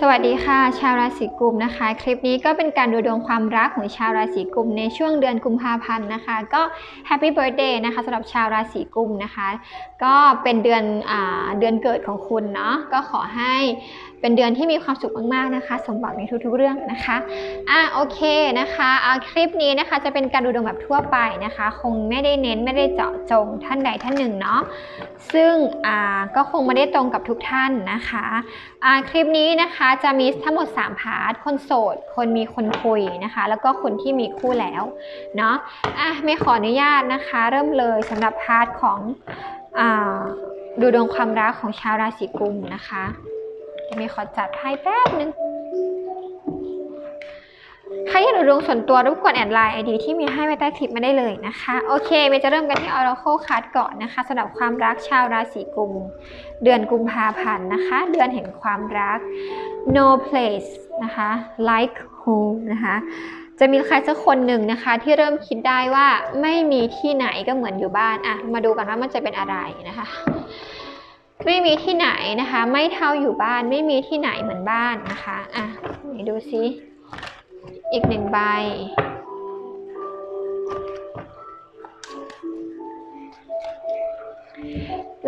สวัสดีค่ะ ชาวราศีกุมนะคะ คลิปนี้ก็เป็นการดูดวงความรักของชาวราศีกุมในช่วงเดือนกุมภาพันธ์นะคะ ก็แฮปปี้เบิร์ a เดย์นะคะสำหรับชาวราศีกุมนะคะ ก็เป็นเดือนอาเดือนเกิดของคุณเนาะก็ขอให้เป็นเดือนที่มีความสุขมากๆนะคะ สมหวังในทุกๆเรื่องนะคะอะโอเคนะคะอะคลิปนี้นะคะจะเป็นการดูดวงแบบทั่วไปนะคะ คงไม่ได้เน้นไม่ได้เจาะจงท่านใดท่านหนึ่งเนาะซึ่งอ่าก็คงไม่ได้ตรงกับทุกท่านนะคะอ่าคลิปนี้นะคะจะมีทั้งหมด 3 พาร์ท คนโสด คนมีคนคุยนะคะ แล้วก็คนที่มีคู่แล้วเนาะอะไม่ขออนุญาตนะคะ เริ่มเลยสำหรับพาร์ทของอดูดวงความรักของชาวราศีกุมนะคะไม่ขอจัดไพ่แป๊บนึง ใครอยากดูดวงส่วนตัวรบกวนแอดไลน์ไอดีที่มีให้ไว้ใต้คลิปมาได้เลยนะคะ โอเคเมย์จะเริ่มกันที่ Oracle Card ก่อนนะคะสำหรับความรักชาวราศีกุม เดือนกุมภาพันธ์นะคะ เดือนแห่งความรัก no place นะคะ like home นะคะจะมีใครสักคนหนึ่งนะคะที่เริ่มคิดได้ว่าไม่มีที่ไหนก็เหมือนอยู่บ้านอะมาดูกันว่ามันจะเป็นอะไรนะคะ ไม่มีที่ไหนนะคะ ไม่เท่าอยู่บ้าน ไม่มีที่ไหนเหมือนบ้านนะคะอะไหนดูซิ อีกหนึ่งใบ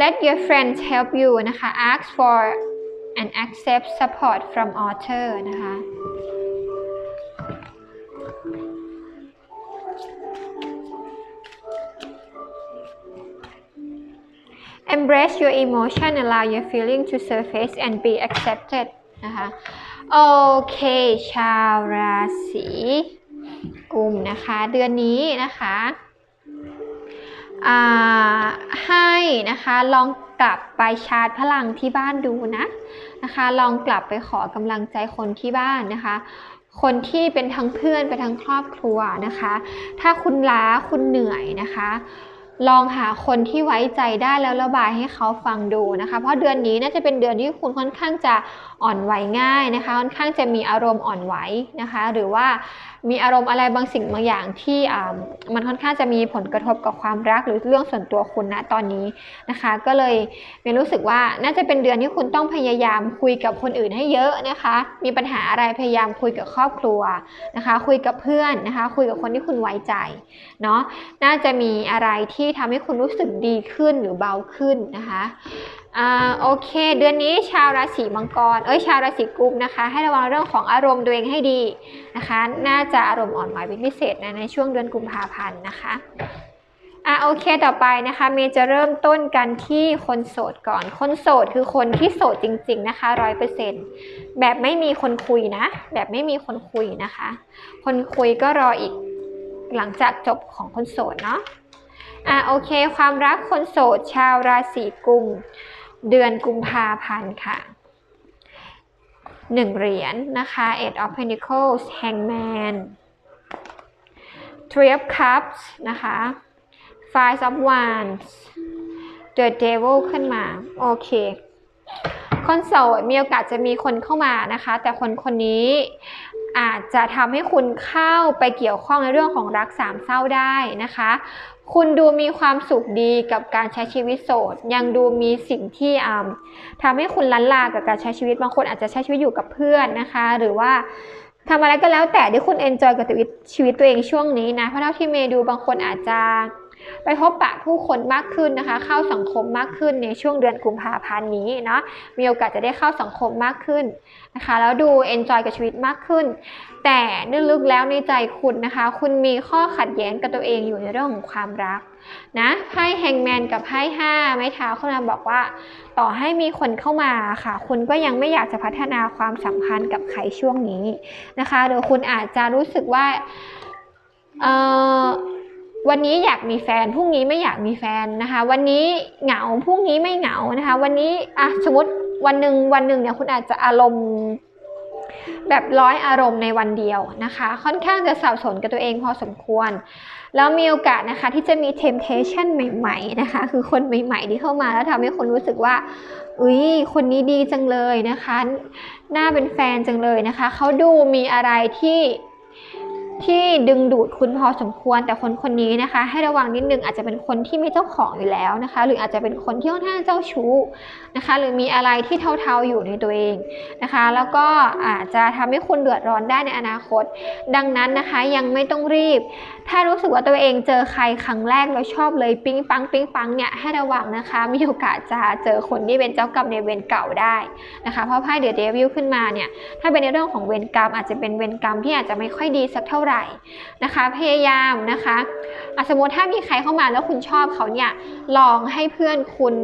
Let your friends help you นะคะ ask for and accept support from author นะคะ Embrace your emotion allow your feeling to surface and be accepted นะคะ โอเค ชาวราศีกุมนะคะ เดือนนี้นะคะให้นะคะลองกลับไปชาร์จพลังที่บ้านดูนะนะคะ ลองกลับไปขอกำลังใจคนที่บ้านนะคะ คนที่เป็นทั้งเพื่อนเป็นทั้งครอบครัวนะคะ ถ้าคุณล้าคุณเหนื่อยนะคะ ลองหาคนที่ไว้ใจได้แล้วระบายให้เขาฟังดูนะคะ เพราะเดือนนี้น่าจะเป็นเดือนที่คุณค่อนข้างจะ อ่อนไหวง่ายนะคะ ค่อนข้างจะมีอารมณ์อ่อนไหวนะคะ หรือว่ามีอารมณ์อะไรบางสิ่งบางอย่างที่มันค่อนข้างจะมีผลกระทบกับความรักหรือเรื่องส่วนตัวคุณณตอนนี้นะคะ ก็เลยเมรู้สึกว่าน่าจะเป็นเดือนที่คุณต้องพยายามคุยกับคนอื่นให้เยอะนะคะ มีปัญหาอะไรพยายามคุยกับครอบครัวนะคะ คุยกับเพื่อนนะคะ คุยกับคนที่คุณไว้ใจเนาะน่าจะมีอะไรที่ทำให้คุณรู้สึกดีขึ้นหรือเบาขึ้นนะคะ อ่าโอเค เดือนนี้ชาวราศีมังกร เอ้ยชาวราศีกุมนะคะ ให้ระวังเรื่องของอารมณ์ตัวเองให้ดีนะคะ น่าจะอารมณ์อ่อนไหวเป็นพิเศษนะในช่วงเดือนกุมภาพันธ์นะคะอะโอเคต่อไปนะคะเมย์จะเริ่มต้นกันที่คนโสดก่อน คนโสดคือคนที่โสดจริง ๆนะคะร้อยเปอร์เซ็นต์แบบไม่มีคนคุยนะ แบบไม่มีคนคุยนะคะ คนคุยก็รออีกหลังจากจบของคนโสดเนาะอะโอเค ความรักคนโสดชาวราศีกุม เดือนกุมภาพันธ์ค่ะหนึ่งเหรียญนะคะ Eight of Pentacles Hangman Three of Cups นะคะ Five of Wands The Devil ขึ้นมา โอเค คนโสดมีโอกาสจะมีคนเข้ามานะคะ แต่คนคนนี้อาจจะทำให้คุณเข้าไปเกี่ยวข้องในเรื่องของรักสามเศร้าได้นะคะ คุณดูมีความสุขดีกับการใช้ชีวิตโสด ยังดูมีสิ่งที่อ่าทำให้คุณลันลากับการใช้ชีวิตบางคนอาจจะใช้ชีวิตอยู่กับเพื่อนนะคะ หรือว่าทำอะไรก็แล้วแต่ที่คุณเอนจอยกับชีวิตชีวิตตัวเองช่วงนี้นะเพราะเท่าที่เมย์ดูบางคนอาจจะ ไปพบปะผู้คนมากขึ้นนะคะ เข้าสังคมมากขึ้นในช่วงเดือนกุมภาพันธ์นี้เนาะมีโอกาสจะได้เข้าสังคมมากขึ้นนะคะ แล้วดูเอนจอยกับชีวิตมากขึ้น แต่ลึกๆแล้วในใจคุณนะคะ คุณมีข้อขัดแย้งกับตัวเองอยู่ในเรื่องของความรักนะไพ่แฮงแมนกับไพ่ห้าไม้เท้าเขามาบอกว่า ต่อให้มีคนเข้ามาค่ะ คุณก็ยังไม่อยากจะพัฒนาความสัมพันธ์กับใครช่วงนี้นะคะหรือคุณอาจจะรู้สึกว่าเออ วันนี้อยากมีแฟนพรุ่งนี้ไม่อยากมีแฟนนะคะ วันนี้เหงาพรุ่งนี้ไม่เหงานะคะ วันนี้อะสมมติวันหนึ่งวันหนึ่งเนี่ยคุณอาจจะอารมณ์แบบร้อยอารมณ์ในวันเดียวนะคะ ค่อนข้างจะสับสนกับตัวเองพอสมควร แล้วมีโอกาสนะคะที่จะมี temptation ใหม่ๆนะคะ คือคนใหม่ ๆ ที่เข้ามาแล้วทำให้คนรู้สึกว่าอุ้ยคนนี้ดีจังเลยนะคะ น่าเป็นแฟนจังเลยนะคะ เขาดูมีอะไรที่ ที่ดึงดูดคุณพอสมควร แต่คนคนนี้นะคะ ให้ระวังนิดนึงอาจจะเป็นคนที่มีเจ้าของอยู่แล้วนะคะ หรืออาจจะเป็นคนที่ค่อนข้างเจ้าชู้ นะคะ หรือมีอะไรที่เทาๆอยู่ในตัวเองนะคะ แล้วก็อาจจะทำให้คุณเดือดร้อนได้ในอนาคต ดังนั้นนะคะยังไม่ต้องรีบ ถ้ารู้สึกว่าตัวเองเจอใครครั้งแรกแล้วชอบเลยปิ๊งปังปิ๊งปังเนี่ยให้ระวังนะคะ มีโอกาสจะเจอคนที่เป็นเจ้ากรรมในเวรเก่าได้นะคะ เพราะไพ่เดอะเดวิลขึ้นมาเนี่ยถ้าเป็นในเรื่องของเวรกรรม อาจจะเป็นเวรกรรมที่อาจจะไม่ค่อยดีสักเท่าไหร่นะคะ พยายามนะคะสมมติถ้ามีใครเข้ามาแล้วคุณชอบเขาเนี่ยลองให้เพื่อนคุณ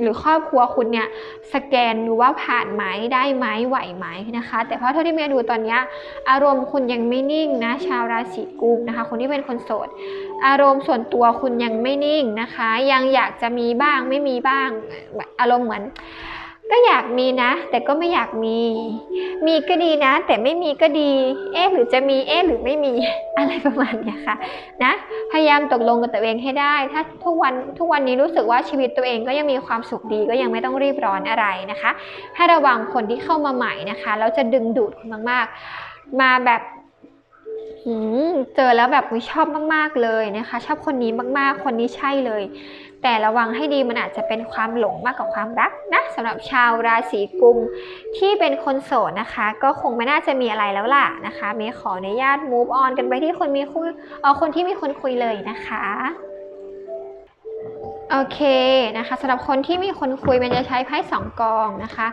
หรือครอบครัวคุณเนี่ยสแกนดูว่าผ่านไหมได้ไหมไหวไหมนะคะ แต่เพราะเท่าที่เมียดูตอนนี้อารมณ์คุณยังไม่นิ่งนะชาวราศีกุมนะคะ คนที่เป็นคนโสด อารมณ์ส่วนตัวคุณยังไม่นิ่งนะคะ ยังอยากจะมีบ้างไม่มีบ้างอารมณ์เหมือน ก็อยากมีนะ แต่ก็ไม่อยากมี มีก็ดีนะ แต่ไม่มีก็ดี เอ๊ะหรือจะมีเอ๊ะหรือไม่มีอะไรประมาณเนี้ยค่ะนะพยายามตกลงกับตัวเองให้ได้ ถ้าทุกวันทุกวันนี้รู้สึกว่าชีวิตตัวเองก็ยังมีความสุขดีก็ยังไม่ต้องรีบร้อนอะไรนะคะ ให้ระวังคนที่เข้ามาใหม่นะคะแล้วจะดึงดูดคุณมากๆ มาแบบเจอแล้วแบบชอบมากๆเลยนะคะ ชอบคนนี้มากๆ คนนี้ใช่เลย แต่ระวังให้ดีมันอาจจะเป็นความหลงมากกว่าความรักนะสำหรับชาวราศีกุมที่เป็นคนโสดนะคะ ก็คงไม่น่าจะมีอะไรแล้วล่ะนะคะเมย์ขออนุญาต move on กันไปที่คนมีคุยเออคนที่มีคนคุยเลยนะคะโอเคนะคะสำหรับคนที่มีคนคุยมันจะใช้ไพ่สองกองนะคะ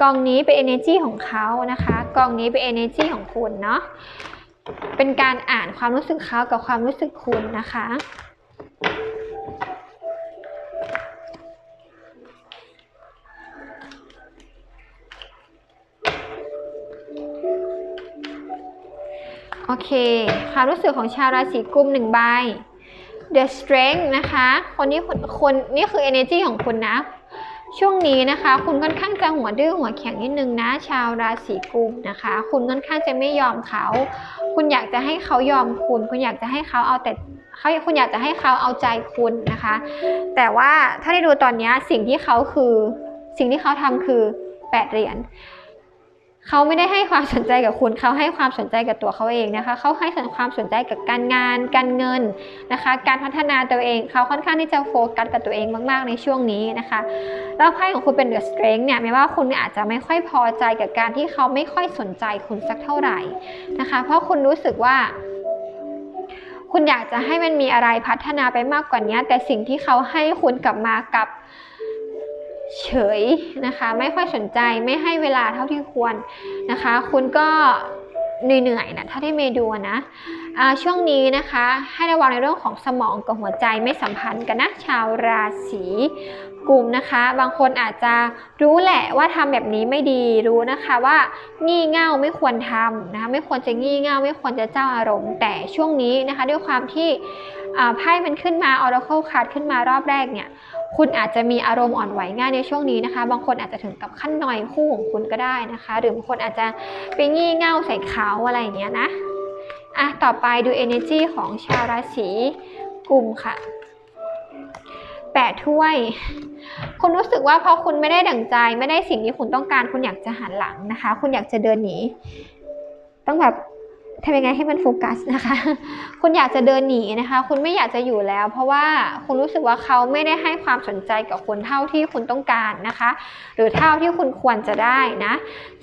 กองนี้เป็น energy ของเขานะคะกองนี้เป็น energy ของคุณเนาะเป็นการอ่านความรู้สึกเขากับความรู้สึกคุณนะคะ โอเคความรู้สึกของชาวราศีกุมหนึ่งใบ The Strength นะคะ คนนี้คนคนนี่คือ energy ของคุณนะ ช่วงนี้นะคะ คุณค่อนข้างจะหัวดื้อหัวแข็งนิดนึงนะ ชาวราศีกุมนะคะ คุณค่อนข้างจะไม่ยอมเขา คุณอยากจะให้เขายอมคุณ คุณอยากจะให้เขาเอาแต่เขาคุณอยากจะให้เขาเอาใจคุณนะคะ แต่ว่าถ้าได้ดูตอนนี้สิ่งที่เขาคือ สิ่งที่เขาทำคือแปดเหรียญ เขาไม่ได้ให้ความสนใจกับคุณเขาให้ความสนใจกับตัวเขาเองนะคะเขาให้ความสนใจกับการงาน การเงินนะคะ การพัฒนาตัวเองเขาค่อนข้างที่จะโฟกัสกับตัวเองมากๆในช่วงนี้นะคะแล้วไพ่ของคุณเป็น The Strength เนี่ยแม้ว่าคุณอาจจะไม่ค่อยพอใจกับการที่เขาไม่ค่อยสนใจคุณสักเท่าไหร่นะคะ เพราะคุณรู้สึกว่าคุณอยากจะให้มันมีอะไรพัฒนาไปมากกว่านี้ แต่สิ่งที่เขาให้คุณกลับมากับ เฉยนะคะ ไม่ค่อยสนใจไม่ให้เวลาเท่าที่ควรนะคะ คุณก็เหนื่อยๆนะถ้าที่เมดูนะช่วงนี้นะคะให้ระวังในเรื่องของสมองกับหัวใจไม่สัมพันธ์กันนะชาวราศีกลุ่มนะคะ บางคนอาจจะรู้แหละว่าทำแบบนี้ไม่ดีรู้นะคะว่างี่เง่าไม่ควรทำนะคะไม่ควรจะงี่เง่าไม่ควรจะเจ้าอารมณ์ แต่ช่วงนี้นะคะ ด้วยความที่ไพ่มันขึ้นมา Oracle Card ขึ้นมารอบแรกเนี่ย คุณอาจจะมีอารมณ์อ่อนไหวง่ายในช่วงนี้นะคะ บางคนอาจจะถึงกับขั้นหน่อยคู่ของคุณก็ได้นะคะ หรือบางคนอาจจะไปงี่เง่าใส่เขาอะไรอย่างเงี้ยนะอะต่อไปดู energy ของชาวราศีกุมค่ะแปดถ้วย คุณรู้สึกว่าพอคุณไม่ได้ดั่งใจไม่ได้สิ่งที่คุณต้องการ คุณอยากจะหันหลังนะคะ คุณอยากจะเดินหนี ต้องแบบ ทำยังไงให้มันโฟกัสนะคะ คุณอยากจะเดินหนีนะคะ คุณไม่อยากจะอยู่แล้ว เพราะว่าคุณรู้สึกว่าเขาไม่ได้ให้ความสนใจกับคุณเท่าที่คุณต้องการนะคะ หรือเท่าที่คุณควรจะได้นะ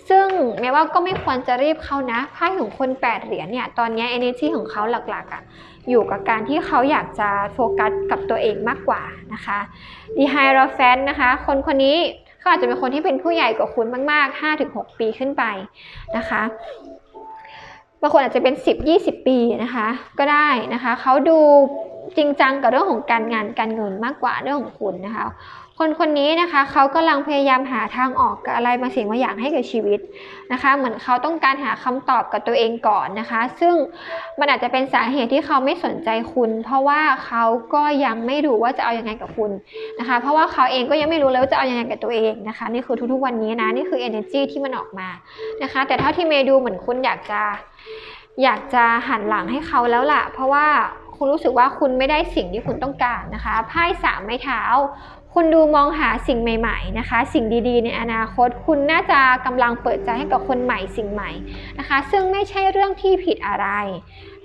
ซึ่งแม้ว่าก็ไม่ควรจะรีบเขานะไพ่ของคนแปดเหรียญเนี่ย ตอนนี้ energy ของเขาหลักๆอะ่ะอยู่กับการที่เขาอยากจะโฟกัสกับตัวเองมากกว่านะคะ The Hierophant นะคะ คนคนนี้เขาอาจจะเป็นคนที่เป็นผู้ใหญ่กว่าคุณมากๆ 5-6 ปีขึ้นไปนะคะ บางคนอาจจะเป็น 10-20 ปีนะคะ ก็ได้นะคะเขาดูจริงจังกับเรื่องของการงานการเงินมากกว่าเรื่องของคุณนะคะ คนคนนี้นะคะเขากำลังพยายามหาทางออกกับอะไรบางสิ่งบางอย่างให้กับชีวิตนะคะ เหมือนเขาต้องการหาคำตอบกับตัวเองก่อนนะคะ ซึ่งมันอาจจะเป็นสาเหตุที่เขาไม่สนใจคุณ เพราะว่าเขาก็ยังไม่รู้ว่าจะเอาอยัางไงกับคุณนะคะ เพราะว่าเขาเองก็ยังไม่รู้เลยว่าจะเอาอยัางไงกับตัวเองนะคะนี่คือทุกๆวันนี้นะนี่คือ energy ที่มันออกมานะคะ แต่เท่าที่เมย์ดูเหมือนคุณอยากจะ อยากจะหันหลังให้เขาแล้วล่ะ เพราะว่าคุณรู้สึกว่าคุณไม่ได้สิ่งที่คุณต้องการนะคะไพ่สามไม้เท้าคคุณดูมองหาสิ่งใหม่ ๆนะคะ สิ่งดีๆ ในอนาคต คุณน่าจะกำลังเปิดใจให้กับคนใหม่สิ่งใหม่นะคะ ซึ่งไม่ใช่เรื่องที่ผิดอะไร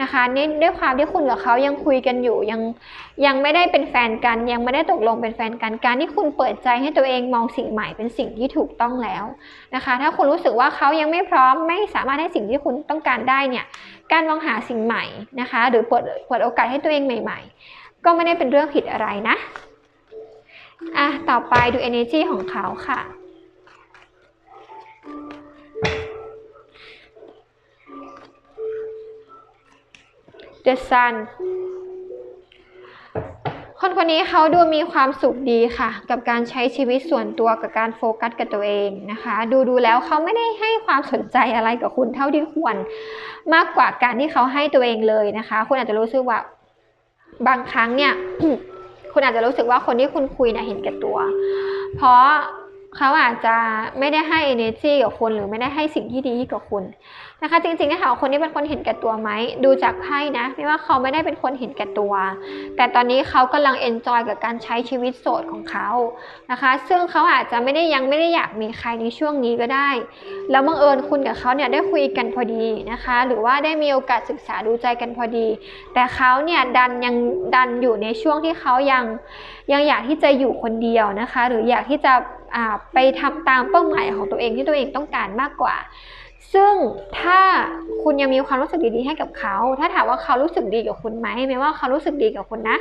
นะคะนี่ด้วยความที่คุณกับเขายังคุยกันอยู่ยังยังไม่ได้เป็นแฟนกัน ยังไม่ได้ตกลงเป็นแฟนกันการที่คุณเปิดใจให้ตัวเองมองสิ่งใหม่เป็นสิ่งที่ถูกต้องแล้วนะคะ ถ้าคุณรู้สึกว่าเขายังไม่พร้อมไม่สามารถให้สิ่งที่คุณต้องการได้เนี่ยการมองหาสิ่งใหม่นะคะ หรือเปิดเปิดโอกาสให้ตัวเองใหม่ ๆ ก็ไม่ได้เป็นเรื่องผิดอะไรนะอะต่อไปดู energy ของเขาค่ะ The Sun คนคนนี้เขาดูมีความสุขดีค่ะ กับการใช้ชีวิตส่วนตัวกับการโฟกัสกับตัวเองนะคะ ดูดูแล้วเขาไม่ได้ให้ความสนใจอะไรกับคุณเท่าที่ควร มากกว่าการที่เขาให้ตัวเองเลยนะคะ คุณอาจจะรู้สึกว่าบางครั้งเนี่ยคุณอาจจะรู้สึกว่าคนที่คุณคุยนะเห็นแก่ตัว เพราะ เขาอาจจะไม่ได้ให้ energy กับคุณหรือไม่ได้ให้สิ่งที่ดีกับคุณนะคะ จริงๆถ้าถามคนนี้เป็นคนเห็นแก่ตัวไหมดูจากไพ่นะไม่ว่าเขาไม่ได้เป็นคนเห็นแก่ตัว แต่ตอนนี้เขากำลัง enjoy กับการใช้ชีวิตโสดของเขานะคะ ซึ่งเขาอาจจะไม่ได้ยังไม่ได้อยากมีใครในช่วงนี้ก็ได้ แล้วบังเอิญคุณกับเขาเนี่ยได้คุยกันพอดีนะคะ หรือว่าได้มีโอกาสศึกษาดูใจกันพอดี แต่เขาเนี่ยดันยังดันอยู่ในช่วงที่เขายังยังอยากที่จะอยู่คนเดียวนะคะ หรืออยากที่จะ ไปทำตามเป้าหมายของตัวเองที่ตัวเองต้องการมากกว่า ซึ่งถ้าคุณยังมีความรู้สึกดีๆให้กับเขา ถ้าถามว่าเขารู้สึกดีกับคุณไหมไม่ว่าเขารู้สึกดีกับคุณนะ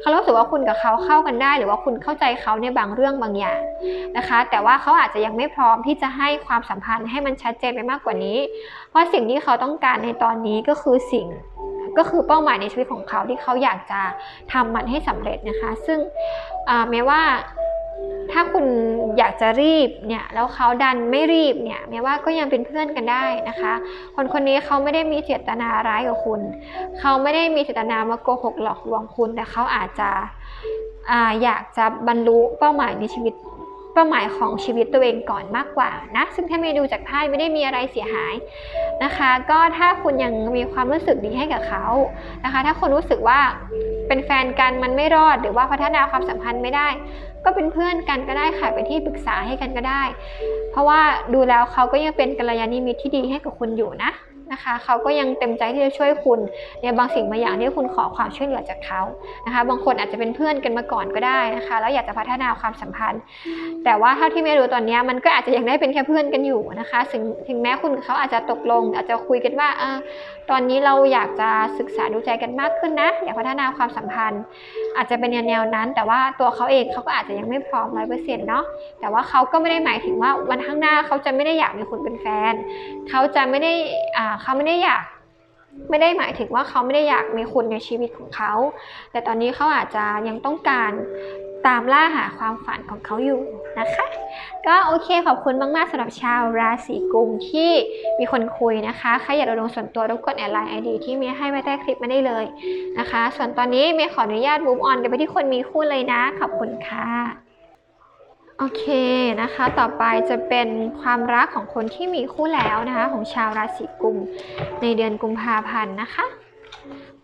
เขารู้สึกว่าคุณกับเขาเข้ากันได้ หรือว่าคุณเข้าใจเขาในบางเรื่องบางอย่างนะคะ แต่ว่าเขาอาจจะยังไม่พร้อมที่จะให้ความสัมพันธ์ให้มันชัดเจนไปมากกว่านี้ เพราะสิ่งที่เขาต้องการในตอนนี้ก็คือสิ่งก็คือเป้าหมายในชีวิตของเขาที่เขาอยากจะทำมันให้สำเร็จนะคะ ซึ่งแม้ว่า ถ้าคุณอยากจะรีบเนี่ยแล้วเขาดันไม่รีบเนี่ยแม้ว่าก็ยังเป็นเพื่อนกันได้นะคะ คนคนนี้เขาไม่ได้มีเจตนาร้ายกับคุณ เขาไม่ได้มีเจตนามาโกหกหลอกลวงคุณ แต่เขาอาจจะอาอยากจะบรรลุเป้าหมายในชีวิต เป้าหมายของชีวิตตัวเองก่อนมากกว่านะซึ่งถ้าไม่ดูจากไพ่ไม่ได้มีอะไรเสียหายนะคะ ก็ถ้าคุณยังมีความรู้สึกดีให้กับเขานะคะ ถ้าคนรู้สึกว่าเป็นแฟนกันมันไม่รอด หรือว่าพัฒนาความสัมพันธ์ไม่ได้ ก็เป็นเพื่อนกันก็ได้ค่ะเป็นที่ปรึกษาให้กันก็ได้ เพราะว่าดูแล้วเขาก็ยังเป็นกัลยาณมิตรที่ดีให้กับคุณอยู่นะ นะคะเขาก็ยังเต็มใจที่จะช่วยคุณในบางสิ่งบางอย่างที่คุณขอความช่วยเหลือจากเขานะคะ บางคนอาจจะเป็นเพื่อนกันมาก่อนก็ได้นะคะ แล้วอยากจะพัฒนาความสัมพันธ์ แต่ว่าเท่าที่ไม่รู้ตอนนี้มันก็อาจจะยังได้เป็นแค่เพื่อนกันอยู่นะคะ ถึงถึงแม้คุณเขาอาจจะตกลง อาจจะคุยกันว่าอตอนนี้เราอยากจะศึกษาดูใจกันมากขึ้นนะ อยากพัฒนาความสัมพันธ์ อาจจะเป็นแนวนั้น แต่ว่าตัวเขาเองเขาก็อาจจะยังไม่พร้อมร้อยเปอร์เซ็นต์เนาะแต่ว่าเขาก็ไม่ได้หมายถึงว่าวันข้างหน้าเขาจะไม่ได้อยากมีคุณเป็นแฟนเขาจะไม่ได้อ่าเขาไม่ได้อยากไม่ได้หมายถึงว่าเขาไม่ได้อยากมีคุณในชีวิตของเขา แต่ตอนนี้เขาอาจจะยังต้องการตามล่าหาความฝันของเขาอยู่นะคะ ก็โอเคขอบคุณมาก ๆสำหรับชาวราศีกุมที่มีคนคุยนะคะใครอยากลงส่วนตัวรบกวนแอดไลน์ไอดีที่เมีให้ไว้ใต้คลิปมาได้เลยนะคะ ส่วนตอนนี้เมย์ขออนุญาตมูฟออนกันไปที่คนมีคู่เลยนะ ขอบคุณค่ะ โอเคนะคะ ต่อไปจะเป็นความรักของคนที่มีคู่แล้วนะคะ ของชาวราศีกุมในเดือนกุมภาพันธ์นะคะ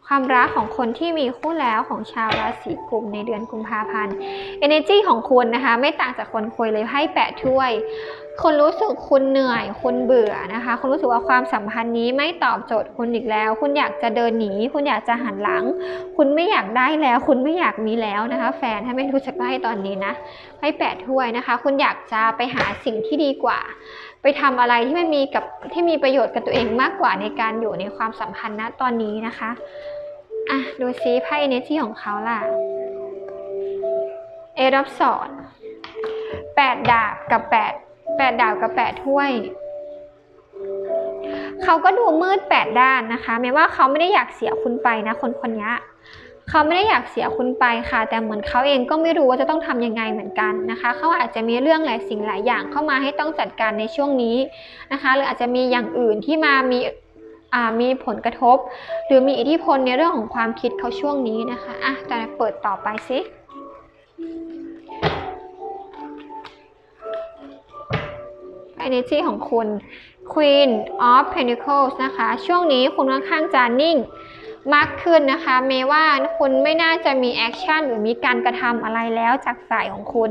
ความรักของคนที่มีคู่แล้วของชาวราศีกุมในเดือนกุมภาพันธ์ energy ของคุณนะคะ ไม่ต่างจากคนคุยเลยให้แปะถ้วย คนรู้สึกคุณเหนื่อย คุณเบื่อนะคะ คุณรู้สึกว่าความสัมพันธ์นี้ไม่ตอบโจทย์คุณอีกแล้ว คุณอยากจะเดินหนี คุณอยากจะหันหลัง คุณไม่อยากได้แล้ว คุณไม่อยากมีแล้วนะคะ แฟนถ้าไม่รู้จักได้ตอนนี้นะ ให้แปะถ้วยนะคะ คุณอยากจะไปหาสิ่งที่ดีกว่า ไปทำอะไรที่มันมีกับที่มีประโยชน์กับตัวเองมากกว่าในการอยู่ในความสัมพันธ์ณตอนนี้นะคะอะดูซิไพ่เนที่ของเขาล่ะเอรับสอนแปดดาบกับแปด แปดดาบกับแปดถ้วย เขาก็ดูมืดแปดด้านนะคะ แม้ว่าเขาไม่ได้อยากเสียคุณไปนะ คนคนนี้เขาไม่ได้อยากเสียคุณไปค่ะ แต่เหมือนเขาเองก็ไม่รู้ว่าจะต้องทำยังไงเหมือนกันนะคะ เขาอาจจะมีเรื่องหลายสิ่งหลายอย่างเข้ามาให้ต้องจัดการในช่วงนี้นะคะ หรืออาจจะมีอย่างอื่นที่มามีมีผลกระทบ หรือมีอิทธิพลในเรื่องของความคิดเขาช่วงนี้นะคะอะจะเปิดต่อไปสิ energy ของคุณ Queen of Pentacles นะคะ ช่วงนี้คุณค่อนข้างจะนิ่งมากขึ้นนะคะเมว่าคุณไม่น่าจะมีแอคชั่นหรือมีการกระทำอะไรแล้วจากฝ่ายของคุณ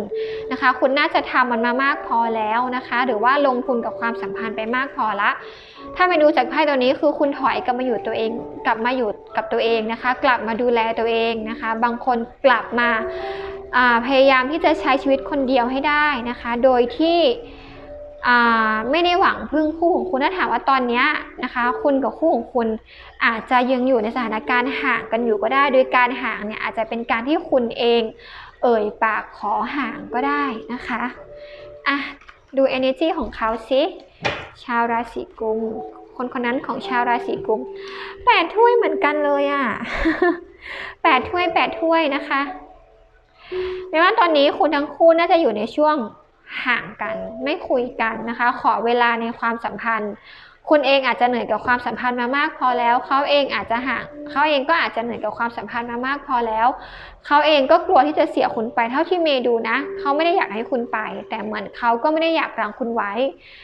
นะคะ คุณน่าจะทำมันมามากพอแล้วนะคะ หรือว่าลงทุนกับความสัมพันธ์ไปมากพอละ ถ้าไปดูจากไพ่ตัวนี้คือคุณถอยกลับมาอยู่ตัวเอง กลับมาอยู่กับตัวเองนะคะ กลับมาดูแลตัวเองนะคะ บางคนกลับมาพยายามที่จะใช้ชีวิตคนเดียวให้ได้นะคะ โดยที่ ไม่ได้หวังพึ่งคู่ของคุณถ้าถามว่าตอนนี้นะคะ คุณกับคู่ของคุณอาจจะยังอยู่ในสถานการณ์ห่างกันอยู่ก็ได้ โดยการห่างเนี่ยอาจจะเป็นการที่คุณเอง เอ่ยปากขอห่างก็ได้นะคะอะดู energy ของเขาสิชาวราศีกุมคนคนนั้นของชาวราศีกุมแปดถ้วยเหมือนกันเลยอะ่ะแปดถ้วยแปดถ้วยนะคะไม่ว่าตอนนี้คุณทั้งคู่น่าจะอยู่ในช่วง ห่างกัน ไม่คุยกันนะคะ ขอเวลาในความสัมพันธ์ คุณเองอาจจะเหนื่อยกับความสัมพันธ์มามากพอแล้ว เขาเองอาจจะห่างเขาเองก็อาจจะเหนื่อยกับความสัมพันธ์มามากพอแล้ว เขาเองก็กลัวที่จะเสียคุณไปเท่าที่เมย์ดูนะ เขาไม่ได้อยากให้คุณไป แต่เหมือนเขาก็ไม่ได้อยากรังคุณไว้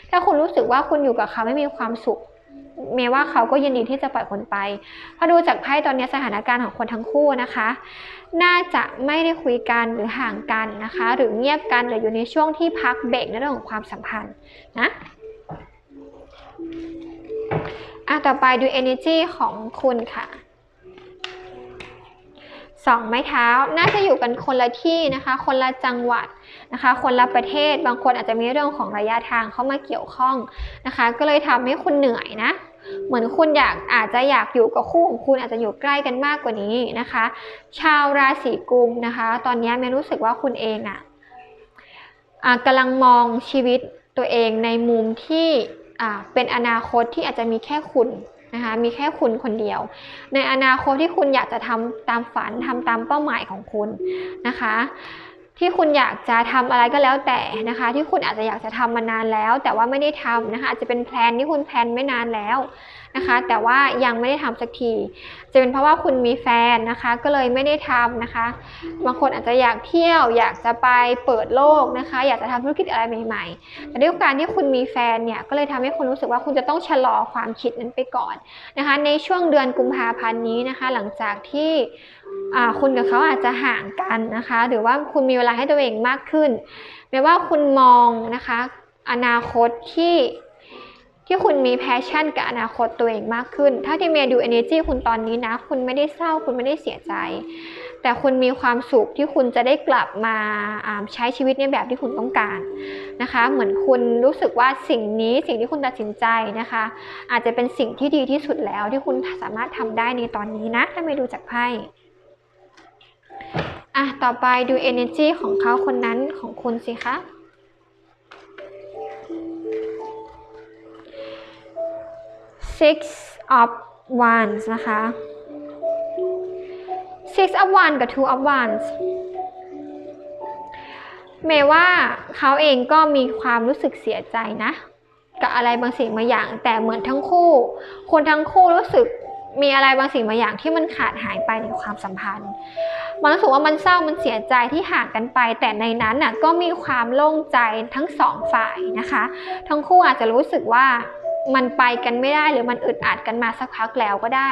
ถ้าคุณรู้สึกว่าคุณอยู่กับเขาไม่มีความสุข เมย์ว่าเขาก็ยินดีที่จะปล่อยคุณไปพราะดูจากไพ่ตอนนี้สถานการณ์ของคนทั้งคู่นะคะ น่าจะไม่ได้คุยกันหรือห่างกันนะคะ หรือเงียบกันหรืออยู่ในช่วงที่พักเบรกในเรื่องของความสัมพันธ์นะอะต่อไปดู energy ของคุณค่ะสองไม้เท้าน่าจะอยู่กันคนละที่นะคะ คนละจังหวัดนะคะ คนละประเทศบางคนอาจจะมีเรื่องของระยะทางเข้ามาเกี่ยวข้องนะคะ ก็เลยทำให้คุณเหนื่อยนะ เหมือนคุณอยากอาจจะอยากอยู่กับคู่ของคุณอาจจะอยู่ใกล้กันมากกว่านี้นะคะ ชาวราศีกุมนะคะ ตอนนี้เมย์รู้สึกว่าคุณเองอะอะกำลังมองชีวิตตัวเองในมุมที่เป็นอนาคตที่อาจจะมีแค่คุณนะคะมีแค่คุณคนเดียว ในอนาคตที่คุณอยากจะทำตามฝันทำตามเป้าหมายของคุณนะคะ ที่คุณอยากจะทำอะไรก็แล้วแต่นะคะ ที่คุณอาจจะอยากจะทำมานานแล้ว แต่ว่าไม่ได้ทำนะคะอาจจะเป็นแพลนที่คุณแพลนไม่นานแล้วนะคะ แต่ว่ายังไม่ได้ทำสักที จะเป็นเพราะว่าคุณมีแฟนนะคะ ก็เลยไม่ได้ทำนะคะ บางคนอาจจะอยากเที่ยว อยากจะไปเปิดโลกนะคะ อยากจะทำธุรกิจอะไรใหม่ ๆ แต่ด้วยการที่คุณมีแฟนเนี่ยก็เลยทำให้คุณรู้สึกว่าคุณจะต้องชะลอความคิดนั้นไปก่อนนะคะ ในช่วงเดือนกุมภาพันธ์นี้นะคะ หลังจากที่ คุณกับเขาอาจจะห่างกันนะคะ หรือว่าคุณมีเวลาให้ตัวเองมากขึ้น แม้ว่าคุณมองนะคะ อนาคตที่ที่คุณมีแพชชั่นกับอนาคตตัวเองมากขึ้น ถ้าที่เมียดู energy คุณตอนนี้นะ คุณไม่ได้เศร้า คุณไม่ได้เสียใจ แต่คุณมีความสุขที่คุณจะได้กลับมาใช้ชีวิตในแบบที่คุณต้องการนะคะ เหมือนคุณรู้สึกว่าสิ่งนี้สิ่งที่คุณตัดสินใจนะคะ อาจจะเป็นสิ่งที่ดีที่สุดแล้วที่คุณสามารถทำได้ในตอนนี้นะ ถ้าไม่ดูจากไพ่ อะ ต่อไปดู energy ของเขาคนนั้นของคุณสิคะ six of wands นะคะ six of wands กับ two of wands เมย์ว่าเขาเองก็มีความรู้สึกเสียใจนะ กับอะไรบางสิ่งบางอย่าง แต่เหมือนทั้งคู่ คนทั้งคู่รู้สึก มีอะไรบางสิ่งบางอย่างที่มันขาดหายไปในความสัมพันธ์ มันรู้สึกว่ามันเศร้ามันเสียใจที่ห่างกันไป แต่ในนั้นน่ะก็มีความโล่งใจทั้งสองฝ่ายนะคะ ทั้งคู่อาจจะรู้สึกว่ามันไปกันไม่ได้หรือมันอึดอัดกันมาสักพักแล้วก็ได้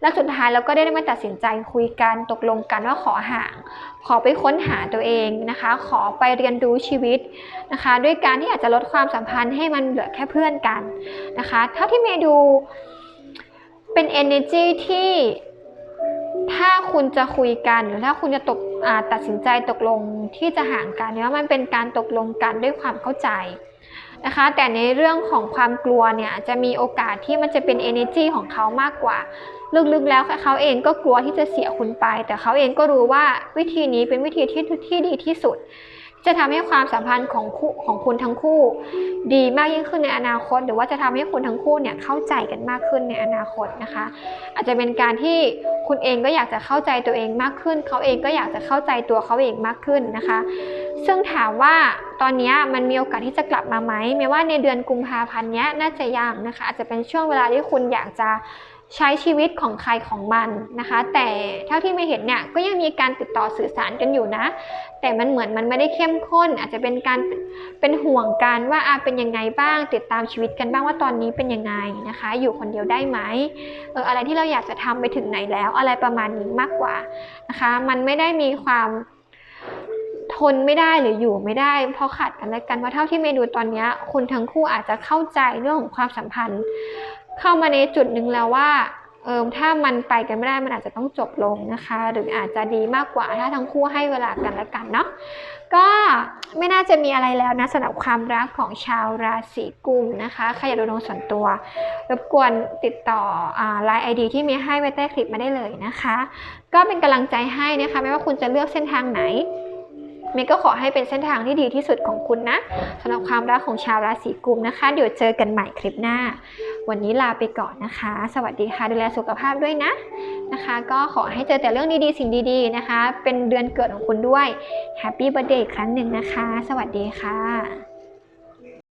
และสุดท้ายเราก็ได้มาตัดสินใจคุยกันตกลงกันว่าขอห่าง ขอไปค้นหาตัวเองนะคะ ขอไปเรียนรู้ชีวิตนะคะ ด้วยการที่อาจจะลดความสัมพันธ์ให้มันเหลือแค่เพื่อนกันนะคะ เท่าที่เมย์ดู เป็น energy ที่ถ้าคุณจะคุยกันหรือถ้าคุณจะตกตัดสินใจตกลงที่จะห่างกันเนี่ยมันเป็นการตกลงกันด้วยความเข้าใจนะคะ แต่ในเรื่องของความกลัวเนี่ยจะมีโอกาสที่มันจะเป็น energy ของเขามากกว่า ลึกๆแล้วเขาเองก็กลัวที่จะเสียคุณไป แต่เขาเองก็รู้ว่าวิธีนี้เป็นวิธีที่ที่ดีที่สุด จะทำให้ความสัมพันธ์ของคู่ของคุณทั้งคู่ ดีมากยิ่งขึ้นในอนาคต หรือว่าจะทำให้คุณทั้งคู่เนี่ยเข้าใจกันมากขึ้นในอนาคตนะคะ อาจจะเป็นการที่คุณเองก็อยากจะเข้าใจตัวเองมากขึ้น เขาเองก็อยากจะเข้าใจตัวเขาเองมากขึ้นนะคะ ซึ่งถามว่าตอนนี้มันมีโอกาสที่จะกลับมาไหมแม้ว่าในเดือนกุมภาพันธ์นี้น่าจะยังนะคะ อาจจะเป็นช่วงเวลาที่คุณอยากจะ ใช้ชีวิตของใครของมันนะคะ แต่เท่าที่ไม่เห็นเนี่ยก็ยังมีการติดต่อสื่อสารกันอยู่นะ แต่มันเหมือนมันไม่ได้เข้มข้น อาจจะเป็นการเป็นห่วงกันว่าอาเป็นยังไงบ้าง ติดตามชีวิตกันบ้างว่าตอนนี้เป็นยังไงนะคะ อยู่คนเดียวได้ไหมเอออะไรที่เราอยากจะทำไปถึงไหนแล้ว อะไรประมาณนี้มากกว่านะคะ มันไม่ได้มีความทนไม่ได้หรืออยู่ไม่ได้ เพราะขาดกันและกันว่าเท่าที่เมย์ดูตอนนี้คุณทั้งคู่อาจจะเข้าใจเรื่องของความสัมพันธ์ เข้ามาในจุดหนึ่งแล้วว่าเออถ้ามันไปกันไม่ได้มันอาจจะต้องจบลงนะคะ หรืออาจจะดีมากกว่าถ้าทั้งคู่ให้เวลากันและกันเนาะก็ไม่น่าจะมีอะไรแล้วนะสำหรับความรักของชาวราศีกุมนะคะใครอยากดูดวงส่วนตัว รบกวนติดต่อไลน์ไอดีที่มีให้ไว้ใต้คลิปมาได้เลยนะคะ ก็เป็นกำลังใจให้นะคะ ไม่ว่าคุณจะเลือกเส้นทางไหน เมย์ก็ขอให้เป็นเส้นทางที่ดีที่สุดของคุณนะสำหรับความรักของชาวราศีกุมนะคะ เดี๋ยวเจอกันใหม่คลิปหน้า วันนี้ลาไปก่อนนะคะ สวัสดีค่ะดูแลสุขภาพด้วยนะนะคะ ก็ขอให้เจอแต่เรื่องดีๆ สิ่งดีๆนะคะ เป็นเดือนเกิดของคุณด้วยแฮปปี้เบอร์เดย์ครั้งหนึ่งนะคะ สวัสดีค่ะ